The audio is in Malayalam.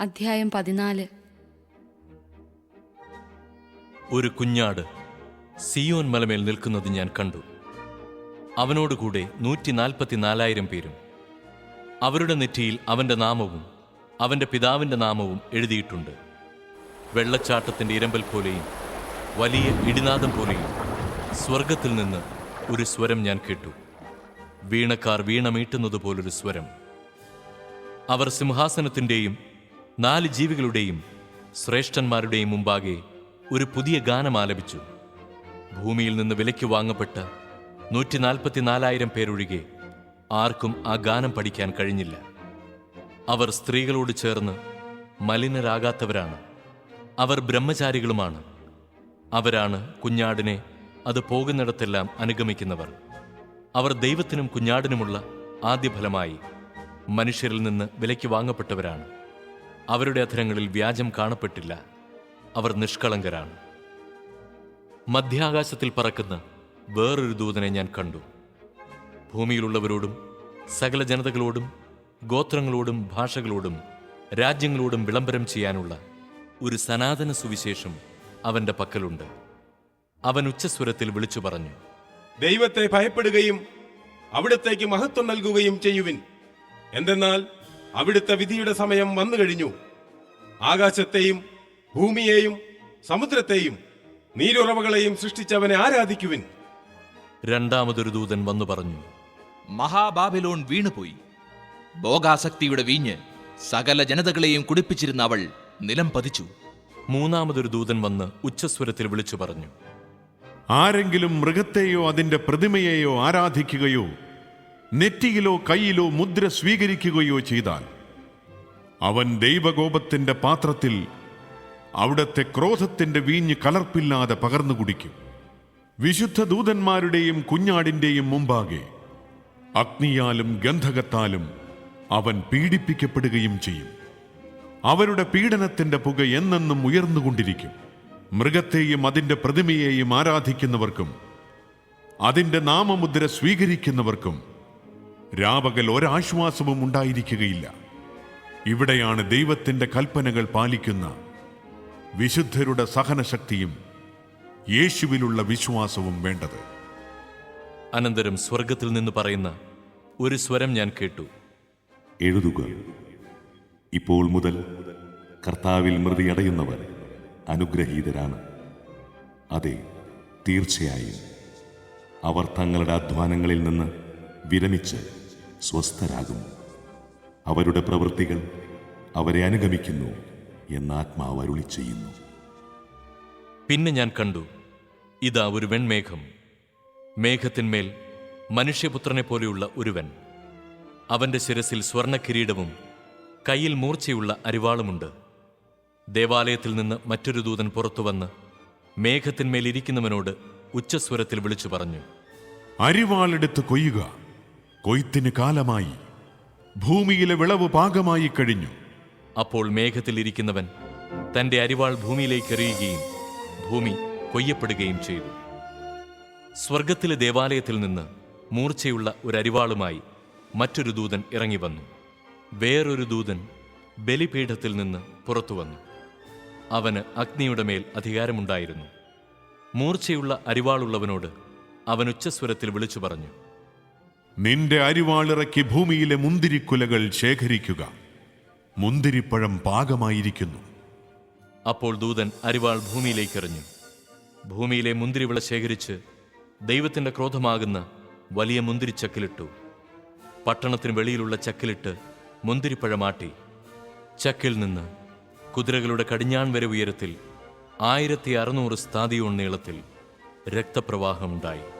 അധ്യായം പതിനാല്. ഒരു കുഞ്ഞാട് സിയോൻ മലമേൽ നിൽക്കുന്നത് ഞാൻ കണ്ടു. അവനോടുകൂടെ നൂറ്റി നാൽപ്പത്തിനാലായിരം പേരും. അവരുടെ നെറ്റിയിൽ അവന്റെ നാമവും അവന്റെ പിതാവിന്റെ നാമവും എഴുതിയിട്ടുണ്ട്. വെള്ളച്ചാട്ടത്തിന്റെ ഇരമ്പൽ പോലെയും വലിയ ഇടിനാദം പോലെയും സ്വർഗത്തിൽ നിന്ന് ഒരു സ്വരം ഞാൻ കേട്ടു. വീണക്കാർ വീണമീട്ടുന്നത് പോലൊരു സ്വരം. അവർ സിംഹാസനത്തിന്റെയും നാല് ജീവികളുടെയും ശ്രേഷ്ഠന്മാരുടെയും മുമ്പാകെ ഒരു പുതിയ ഗാനം ആലപിച്ചു. ഭൂമിയിൽ നിന്ന് വിലയ്ക്ക് വാങ്ങപ്പെട്ട നൂറ്റി നാൽപ്പത്തിനാലായിരം പേരൊഴികെ ആർക്കും ആ ഗാനം പഠിക്കാൻ കഴിഞ്ഞില്ല. അവർ സ്ത്രീകളോട് ചേർന്ന് മലിനരാകാത്തവരാണ്. അവർ ബ്രഹ്മചാരികളുമാണ്. അവരാണ് കുഞ്ഞാടിനെ അത് പോകുന്നിടത്തെല്ലാം അനുഗമിക്കുന്നവർ. അവർ ദൈവത്തിനും കുഞ്ഞാടിനുമുള്ള ആദ്യഫലമായി മനുഷ്യരിൽ നിന്ന് വിലയ്ക്ക് വാങ്ങപ്പെട്ടവരാണ്. അവരുടെ അധരങ്ങളിൽ വ്യാജം കാണപ്പെട്ടില്ല. അവർ നിഷ്കളങ്കരാണ്. മധ്യാകാശത്തിൽ പറക്കുന്ന വേറൊരു ദൂതനെ ഞാൻ കണ്ടു. ഭൂമിയിലുള്ളവരോടും സകല ജനതകളോടും ഗോത്രങ്ങളോടും ഭാഷകളോടും രാജ്യങ്ങളോടും വിളംബരം ചെയ്യാനുള്ള ഒരു സനാതന സുവിശേഷം അവന്റെ പക്കലുണ്ട്. അവൻ ഉച്ചസ്വരത്തിൽ വിളിച്ചു പറഞ്ഞു ദൈവത്തെ ഭയപ്പെടുകയും അവിടത്തേക്ക് മഹത്വം നൽകുകയും ചെയ്യുവിൻ. എന്തെന്നാൽ അവിടുത്തെ വിധിയുടെ സമയം വന്നു കഴിഞ്ഞു. ആകാശത്തെയും ഭൂമിയെയും സമുദ്രത്തെയും നീരുറവകളെയും സൃഷ്ടിച്ചവനെ ആരാധിക്കുവിൻ? രണ്ടാമതൊരു ദൂതൻ വന്നു പറഞ്ഞു മഹാബാബിലോൺ വീണുപോയി. ഭോഗാസക്തിയുടെ വീഞ്ഞ് സകല ജനതകളെയും കുടിപ്പിച്ചിരുന്ന അവൾ നിലം പതിച്ചു. മൂന്നാമതൊരു ദൂതൻ വന്ന് ഉച്ചസ്വരത്തിൽ വിളിച്ചു പറഞ്ഞു ആരെങ്കിലും മൃഗത്തെയോ അതിന്റെ പ്രതിമയെയോ ആരാധിക്കുകയോ നെറ്റിയിലോ കയ്യിലോ മുദ്ര സ്വീകരിക്കുകയോ ചെയ്താൽ അവൻ ദൈവകോപത്തിന്റെ പാത്രത്തിൽ അവിടത്തെ ക്രോധത്തിന്റെ വീഞ്ഞ് കലർപ്പില്ലാതെ പകർന്നു കുടിക്കും. വിശുദ്ധ ദൂതന്മാരുടെയും കുഞ്ഞാടിന്റെയും മുമ്പാകെ അഗ്നിയാലും ഗന്ധകത്താലും അവൻ പീഡിപ്പിക്കപ്പെടുകയും ചെയ്യും. അവരുടെ പീഡനത്തിന്റെ പുക എന്നെന്നും ഉയർന്നുകൊണ്ടിരിക്കും. മൃഗത്തെയും അതിന്റെ പ്രതിമയെയും ആരാധിക്കുന്നവർക്കും അതിന്റെ നാമമുദ്ര സ്വീകരിക്കുന്നവർക്കും രാപകൽ ഒരാശ്വാസവും ഉണ്ടായിരിക്കുകയില്ല. ഇവിടെയാണ് ദൈവത്തിന്റെ കൽപ്പനകൾ പാലിക്കുന്ന വിശുദ്ധരുടെ സഹനശക്തിയും യേശുവിലുള്ള വിശ്വാസവും വേണ്ടത്. അനന്തരം സ്വർഗത്തിൽ നിന്ന് പറയുന്ന ഒരു സ്വരം ഞാൻ കേട്ടു. എഴുതുക. ഇപ്പോൾ മുതൽ കർത്താവിൽ മൃതിയടയുന്നവർ അനുഗ്രഹീതരാണ്. അതെ തീർച്ചയായും. അവർ തങ്ങളുടെ അധ്വാനങ്ങളിൽ നിന്ന് വിരമിച്ച് സ്വസ്ഥരാകും. അവരുടെ പ്രവൃത്തികൾ അവരെ അനുഗമിക്കുന്നു എന്ന് ആത്മാവ് അരുളി ചെയ്യുന്നു. പിന്നെ ഞാൻ കണ്ടു ഇതാ ഒരു വെൺമേഘം. മേഘത്തിന്മേൽ മനുഷ്യപുത്രനെ പോലെയുള്ള ഒരുവൻ. അവന്റെ ശിരസിൽ സ്വർണക്കിരീടവും കയ്യിൽ മൂർച്ചയുള്ള അരിവാളുമുണ്ട്. ദേവാലയത്തിൽ നിന്ന് മറ്റൊരു ദൂതൻ പുറത്തുവന്ന് മേഘത്തിന്മേൽ ഇരിക്കുന്നവനോട് ഉച്ചസ്വരത്തിൽ വിളിച്ചു പറഞ്ഞു അരിവാളെടുത്ത് കൊയ്യുക. കൊയ്ത്തിന് കാലമായി ഭൂമിയിലെ വിളവ് പാകമായി കഴിഞ്ഞു. അപ്പോൾ മേഘത്തിലിരിക്കുന്നവൻ തന്റെ അരിവാൾ ഭൂമിയിലേക്ക് എറിയുകയും ഭൂമി കൊയ്യപ്പെടുകയും ചെയ്തു. സ്വർഗത്തിലെ ദേവാലയത്തിൽ നിന്ന് മൂർച്ചയുള്ള ഒരു അരിവാളുമായി മറ്റൊരു ദൂതൻ ഇറങ്ങി വന്നു. വേറൊരു ദൂതൻ ബലിപീഠത്തിൽ നിന്ന് പുറത്തു വന്നു. അവന് അഗ്നിയുടെ മേൽ അധികാരമുണ്ടായിരുന്നു. മൂർച്ചയുള്ള അരിവാളുള്ളവനോട് അവൻ ഉച്ചസ്വരത്തിൽ വിളിച്ചു പറഞ്ഞു നിന്റെ അരിവാളിറക്കി ഭൂമിയിലെ മുന്തിരിക്കുലകൾ ശേഖരിക്കുക. മുന്തിരിപ്പഴം പാകമായിരിക്കുന്നു. അപ്പോൾ ദൂതൻ അരിവാൾ ഭൂമിയിലേക്ക് എറിഞ്ഞു ഭൂമിയിലെ മുന്തിരിവിള ശേഖരിച്ച് ദൈവത്തിന്റെ ക്രോധമാകുന്ന വലിയ മുന്തിരിച്ചക്കിലിട്ടു പട്ടണത്തിന് വെളിയിലുള്ള ചക്കിലിട്ട് മുന്തിരിപ്പഴമാട്ടി. ചക്കിൽ നിന്ന് കുതിരകളുടെ കടിഞ്ഞാൺ വരെ ഉയരത്തിൽ ആയിരത്തി അറുന്നൂറ് സ്ഥാതിയോൺ നീളത്തിൽ രക്തപ്രവാഹമുണ്ടായി.